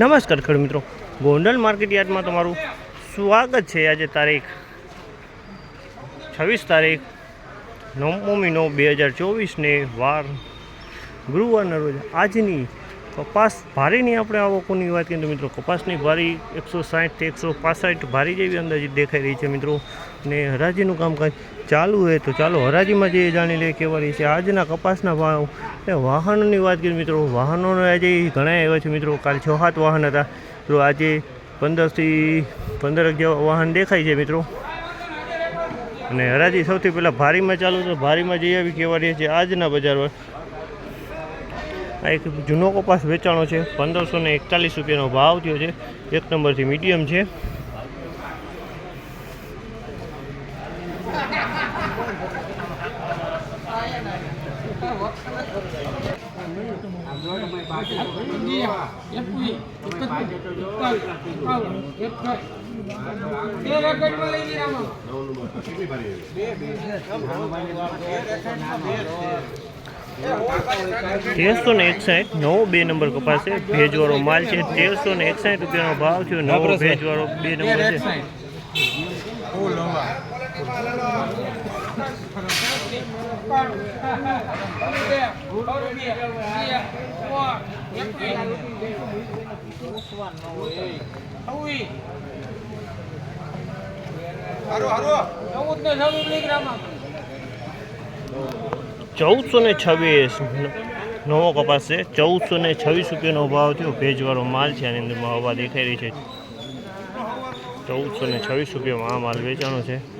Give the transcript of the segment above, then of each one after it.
નમસ્કાર ખેડૂત મિત્રો. ગોંડલ માર્કેટ યાર્ડમાં તમારું સ્વાગત છે. આજે તારીખ છવ્વીસ તારીખ, નવમો મહિનો બે હજાર ચોવીસને વાર ગુરુવારના રોજ. આજની કપાસ ભારીની આપણે આવકોની વાત કરીએ તો મિત્રો, કપાસની ભારી એકસો સાઠથી એકસો પાસઠ ભારી જેવી અંદાજિત દેખાઈ રહી છે મિત્રો. ને હરાજીનું કામકાજ ચાલુ હોય તો ચાલો હરાજીમાં જઈએ, જાણી લઈએ કેવા રહી છે. આજના કપાસના ભાવ. એ વાહનોની વાત કરીએ મિત્રો, વાહનોનો આજે ઘણા એવા છે મિત્રો. કાલે છ સાત વાહન હતા. તો આજે પંદરથી પંદરક જેવા વાહન દેખાય છે મિત્રો. અને હરાજી સૌથી પહેલાં ભારીમાં ચાલુ તો ભારીમાં જઈ આવી કેવા રહી છે આજના બજારમાં આ એક જૂનો કપાસ વેચાણો છે. પંદરસો ને એકતાલીસ રૂપિયાનો ભાવ થયો છે. એક નંબરથી મીડિયમ છે. તેરસો ને એકસાઠ નવો બે નંબર કપાસ છે ભેજવાળો માલ છે તેરસો ને એકસાઠ રૂપિયાનો ભાવ થયો નવો ભેજવાળો બે નંબર છે. ચૌદસો ને છવ્વીસ નવો કપાસ છે. ચૌદસો ને છવ્વીસ રૂપિયાનો ભાવ થયો. ભેજવાળો માલ છે. આની અંદરમાં હવા દેખાઈ રહી છે. ચૌદસો ને છવ્વીસ રૂપિયામાં આ માલ વેચાણો છે.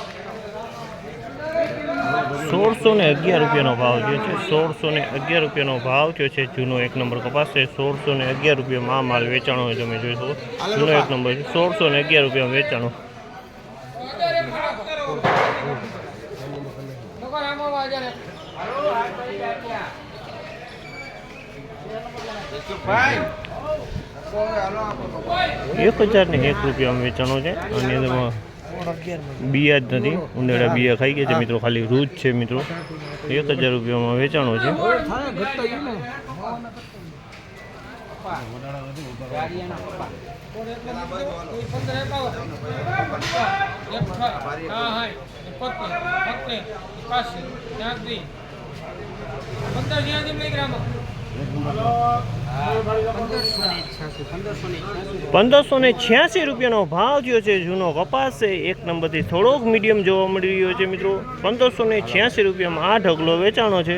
સોળસો ને અગિયાર રૂપિયાનો ભાવ જે છે. સોળસો ને અગિયાર રૂપિયાનો ભાવ થયો છે. જૂનો એક નંબર કપાસ છે. સોળસો ને અગિયાર રૂપિયામાં માલ વેચાણો હોય તમે જોઈ શકો. જૂનો એક નંબર છે. સોળસો ને અગિયાર રૂપિયામાં વેચાણો. એક હજાર ને એક રૂપિયામાં વેચાણો છે. અને અંદરમાં બિયા જ નથી. ઉંદેડા બિયા ખાઈ ગયા છે, મિત્રો. ખાલી રૂજ છે, મિત્રો. એક હજાર રૂપિયામાં વેચાણો છે. પંદરસો ને છ્યાસી રૂપિયાનો ભાવ થયો છે જૂનો કપાસ છે. એક નંબરથી થોડોક મીડિયમ જોવા મળી રહ્યો છે મિત્રો. પંદરસો ને છ્યાસી રૂપિયામાં આ ઢગલો વેચાણો છે.